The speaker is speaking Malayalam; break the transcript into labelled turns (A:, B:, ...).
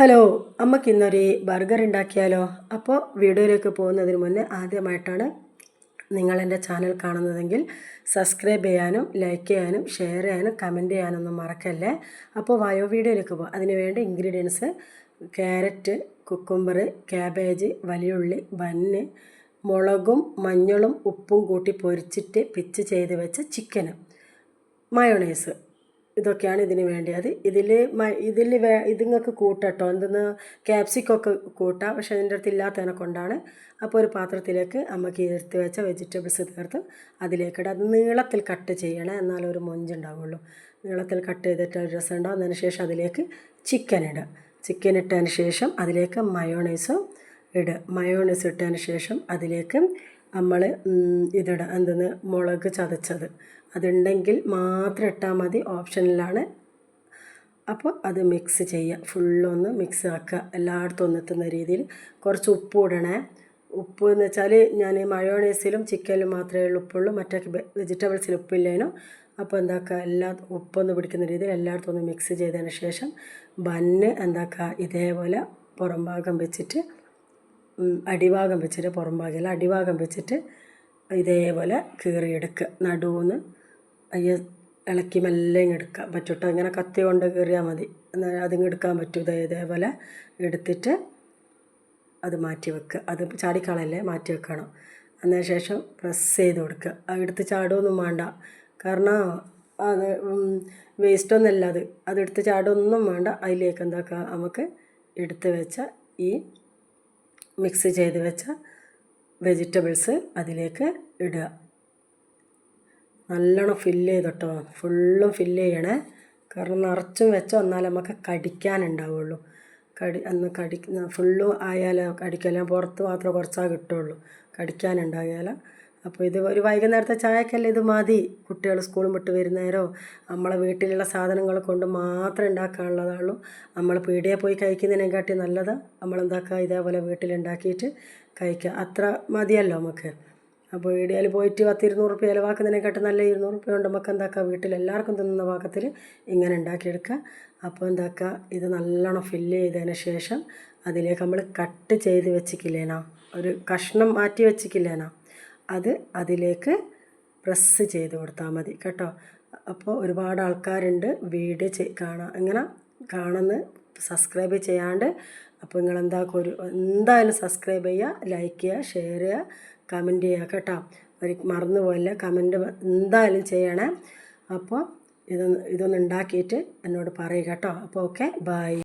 A: ഹലോ അമ്മയ്ക്ക് ഇന്നൊരു ബർഗർ ഉണ്ടാക്കിയാലോ? അപ്പോൾ വീഡിയോയിലേക്ക് പോകുന്നതിന് മുന്നേ ആദ്യമായിട്ടാണ് നിങ്ങൾ എന്റെ ചാനൽ കാണുന്നതെങ്കിൽ സബ്സ്ക്രൈബ് ചെയ്യാനും ലൈക്ക് ചെയ്യാനും ഷെയർ ചെയ്യാനും കമന്റ് ചെയ്യാനൊന്നും മറക്കല്ലേ? അപ്പോൾ വയോ വീഡിയോയിലേക്ക് പോകാം അതിന് വേണ്ട ഇൻഗ്രീഡിയൻസ് ക്യാരറ്റ് കുക്കുംബർ ക്യാബേജ് വലിയുള്ളി ബന്ന് മുളകും മഞ്ഞളും ഉപ്പും കൂട്ടി പൊരിച്ചിട്ട് പിച്ച് ചെയ്ത് വെച്ച ചിക്കന് മയോണൈസ് ഇതൊക്കെയാണ് ഇതിന് വേണ്ടിയത്. ഇതിൽ ഇതിൽ വേ ഇതിങ്ങൾക്ക് കൂട്ടട്ടോ. എന്തെന്ന് ക്യാപ്സിക്കൊക്കെ കൂട്ടാം. പക്ഷേ അതിന്റെ അടുത്ത് ഇല്ലാത്തതിനെ കൊണ്ടാണ് അപ്പോൾ ഒരു പാത്രത്തിലേക്ക് അമ്മയ്ക്ക് എടുത്ത് വെച്ച വെജിറ്റബിൾസ് തീർത്ത് അതിലേക്കിടും അത് നീളത്തിൽ കട്ട് ചെയ്യണേ. എന്നാലും ഒരു മൊഞ്ചുണ്ടാവുള്ളൂ. നീളത്തിൽ കട്ട് ചെയ്തിട്ട് ഒരു രസം ഉണ്ടാവും. അതിന് ശേഷം അതിലേക്ക് ചിക്കൻ ഇടുക ചിക്കൻ ഇട്ടതിന് ശേഷം അതിലേക്ക് മയോണൈസും ഇടുക മയോണൈസ് ഇട്ടതിന് ശേഷം അതിലേക്ക് നമ്മൾ ഇതിടുക എന്തെന്ന് മുളക് ചതച്ചത്. അതുണ്ടെങ്കിൽ മാത്രം ഇട്ടാൽ മതി ഓപ്ഷനിലാണ്. അപ്പോൾ അത് മിക്സ് ചെയ്യുക ഫുള്ളൊന്ന് മിക്സ് ആക്കുക എല്ലായിടത്തും ഒന്നെത്തുന്ന രീതിയിൽ. കുറച്ച് ഉപ്പ് ഇടണേ. ഉപ്പ് എന്ന് വെച്ചാൽ ഞാൻ മയോണൈസിലും ചിക്കനിലും മാത്രമേ ഉള്ളൂ ഉപ്പുള്ളൂ മറ്റേ വെജിറ്റബിൾസിൽ ഉപ്പില്ലേനോ. അപ്പോൾ എന്താക്കുക എല്ലാ ഉപ്പൊന്ന് പിടിക്കുന്ന രീതിയിൽ എല്ലായിടത്തും ഒന്ന് മിക്സ് ചെയ്തതിന് ശേഷം ബന്ന് എന്താക്കുക ഇതേപോലെ പുറം ഭാഗം വെച്ചിട്ട് അടിഭാഗം വെച്ചിട്ട് പുറം ഭാഗമല്ല അടിഭാഗം വെച്ചിട്ട് ഇതേപോലെ കീറിയെടുക്കുക. നടുവെന്ന് അയ്യ ഇളക്കി മെല്ലെ എടുക്കുക. പറ്റൂട്ടോ? ഇങ്ങനെ കത്തി കൊണ്ട് കീറിയാൽ മതി. എന്നാൽ അതിങ്ങ് എടുക്കാൻ പറ്റും. ഇതേ ഇതേപോലെ എടുത്തിട്ട് അത് മാറ്റി വെക്കുക. അത് ചാടിക്കളയല്ലേ? മാറ്റി വെക്കണം. അതിന് ശേഷം പ്രസ് ചെയ്ത് കൊടുക്കുക. അത് എടുത്ത് ചാടുമൊന്നും വേണ്ട. കാരണം അത് വേസ്റ്റൊന്നുമല്ല അത്. അതെടുത്ത് ചാടൊന്നും വേണ്ട. അതിലേക്ക് എന്താക്കുക? നമുക്ക് എടുത്ത് വെച്ച ഈ മിക്സ് ചെയ്ത് വെച്ച വെജിറ്റബിൾസ് അതിലേക്ക് ഇടുക. നല്ലോണം ഫില്ല് ചെയ്തിട്ടോ. ഫുള്ളും ഫില്ല് ചെയ്യണേ. കാരണം നിറച്ചും വെച്ചോ എന്നാൽ നമുക്ക് കടിക്കാനുണ്ടാവുള്ളൂ. കടി അന്ന് കടി ഫുള്ളും ആയാലോ കടിക്കല പുറത്ത് മാത്രമേ കുറച്ചാൽ കിട്ടുള്ളൂ. കടിക്കാനുണ്ടായാൽ അപ്പോൾ ഇത് ഒരു വൈകുന്നേരത്തെ ചായക്കല്ലേ ഇത് മതി? കുട്ടികൾ സ്കൂളും വിട്ട് വരുന്നേരോ നമ്മളെ വീട്ടിലുള്ള സാധനങ്ങൾ കൊണ്ട് മാത്രം ഉണ്ടാക്കാനുള്ളതാണല്ലോ. നമ്മൾ പീടിയെ പോയി കഴിക്കുന്നതിനെക്കാട്ടി നല്ലത് നമ്മളെന്താക്കുക? ഇതേപോലെ വീട്ടിലുണ്ടാക്കിയിട്ട് കഴിക്കുക. അത്ര മതിയല്ലോ നമുക്ക്. അപ്പോൾ പീടികയിൽ പോയിട്ട് പത്ത് ഇരുന്നൂറ് റുപ്യ ചിലവാക്കുന്നതിനെക്കാട്ടും നല്ല ഇരുന്നൂറ് റുപ്യ കൊണ്ട് നമുക്ക് എന്താക്കുക? വീട്ടിൽ എല്ലാവർക്കും തിന്നുന്ന പാകത്തിൽ ഇങ്ങനെ ഉണ്ടാക്കിയെടുക്കുക. അപ്പോൾ എന്താക്കുക? ഇത് നല്ലോണം ഫില്ല് ചെയ്തതിന് ശേഷം അതിലേക്ക് നമ്മൾ കട്ട് ചെയ്ത് വെച്ചിക്കില്ലേനാ? ഒരു കഷ്ണം മാറ്റി വെച്ചിക്കില്ലേനോ? അത് അതിലേക്ക് പ്രസ് ചെയ്ത് കൊടുത്താൽ മതി കേട്ടോ. അപ്പോൾ ഒരുപാട് ആൾക്കാരുണ്ട് വീഡിയോ ചെയ് കാണാം ഇങ്ങനെ കാണുന്ന സബ്സ്ക്രൈബ് ചെയ്യാണ്ട് അപ്പോൾ നിങ്ങൾ എന്താക്കും ഒരു എന്തായാലും സബ്സ്ക്രൈബ് ചെയ്യുക ലൈക്ക് ചെയ്യുക ഷെയർ ചെയ്യുക കമന്റ് ചെയ്യുക കേട്ടോ. ഒരു മറന്നു പോയില്ല കമന്റ് എന്തായാലും ചെയ്യണേ. അപ്പോൾ ഇതൊന്ന് ഇതൊന്ന് ഉണ്ടാക്കിയിട്ട് എന്നോട് പറയുക കേട്ടോ. അപ്പോൾ ഓക്കെ ബൈ